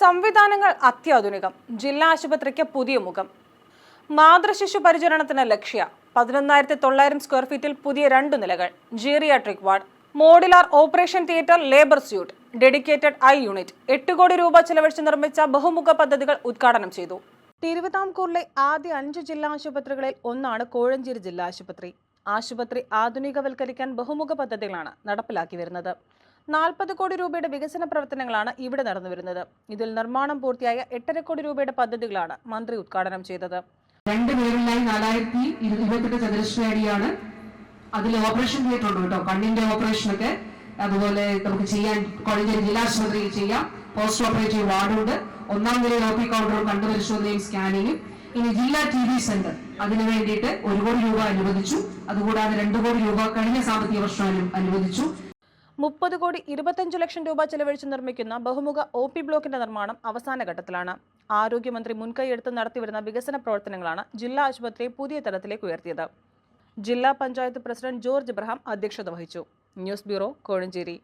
സംവിധാനങ്ങൾ അത്യാധുനികം. ജില്ലാ ആശുപത്രിക്ക് പുതിയ മുഖം. മാതൃശിശു പരിചരണത്തിന് ലക്ഷ്യ. പതിനൊന്നായിരത്തി തൊള്ളായിരം സ്ക്വയർ ഫീറ്റിൽ പുതിയ രണ്ട് നിലകൾ. Geriatric ward. Modular operation theatre labour suite. Dedicated eye unit. എട്ട് കോടി രൂപ ചെലവഴിച്ച് നിർമ്മിച്ച ബഹുമുഖ പദ്ധതികൾ ഉദ്ഘാടനം ചെയ്തു. തിരുവിതാംകൂറിലെ ആദ്യ അഞ്ച് ജില്ലാ ആശുപത്രികളിൽ ഒന്നാണ് കോഴഞ്ചേരി ജില്ലാ ആശുപത്രി. ആശുപത്രി ആധുനികവൽക്കരിക്കാൻ ബഹുമുഖ പദ്ധതികളാണ് നടപ്പിലാക്കി വരുന്നത്. നാൽപ്പത് കോടി രൂപയുടെ വികസന പ്രവർത്തനങ്ങളാണ് ഇവിടെ നടന്നുവരുന്നത് ഇതിൽ നിർമ്മാണം പൂർത്തിയായ എട്ടര കോടി രൂപയുടെ പദ്ധതികളാണ് മന്ത്രി ഉദ്ഘാടനം ചെയ്തത്. രണ്ട് പേരിലായി നാലായിരത്തി ഇരു- ഇരുപത്തെട്ട് ചതുരശ്ര അടിയാണ് അതിൽ ഓപ്പറേഷൻ തിയേറ്റർ കേട്ടോ. കണ്ണിന്റെ ഓപ്പറേഷൻ ഒക്കെ അതുപോലെ നമുക്ക് ചെയ്യാൻ കോളേജിൽ ജില്ലാശുപത്രിയിൽ ചെയ്യാം. പോസ്റ്റ് ഓപ്പറേറ്റീവ് വാർഡുണ്ട്. ഒന്നാം നിലയിൽ ഒ പി കൗണ്ടറും കണ്ടു പരിശോധനയും സ്കാനിങ്ങും ഇനി ജില്ലാ ടി വി സെന്റർ അതിനു വേണ്ടിയിട്ട് ഒരു കോടി രൂപ അനുവദിച്ചു. അതുകൂടാതെ രണ്ടു കോടി രൂപ കഴിഞ്ഞ സാമ്പത്തിക വർഷം അനുവദിച്ചു. മുപ്പത് കോടി ഇരുപത്തഞ്ച് ലക്ഷം രൂപ ചെലവഴിച്ച് നിർമ്മിക്കുന്ന ബഹുമുഖ ഒ പി ബ്ലോക്കിന്റെ നിർമ്മാണം അവസാന ഘട്ടത്തിലാണ്. ആരോഗ്യമന്ത്രി മുൻകൈയെടുത്ത് നടത്തിവരുന്ന വികസന പ്രവർത്തനങ്ങളാണ് ജില്ലാ ആശുപത്രി പുതിയ തലത്തിലേക്ക് ഉയർത്തിയത്. ജില്ലാ പഞ്ചായത്ത് പ്രസിഡന്റ് ജോർജ് ഇബ്രഹാം അധ്യക്ഷത വഹിച്ചു. News bureau Kozhencherry.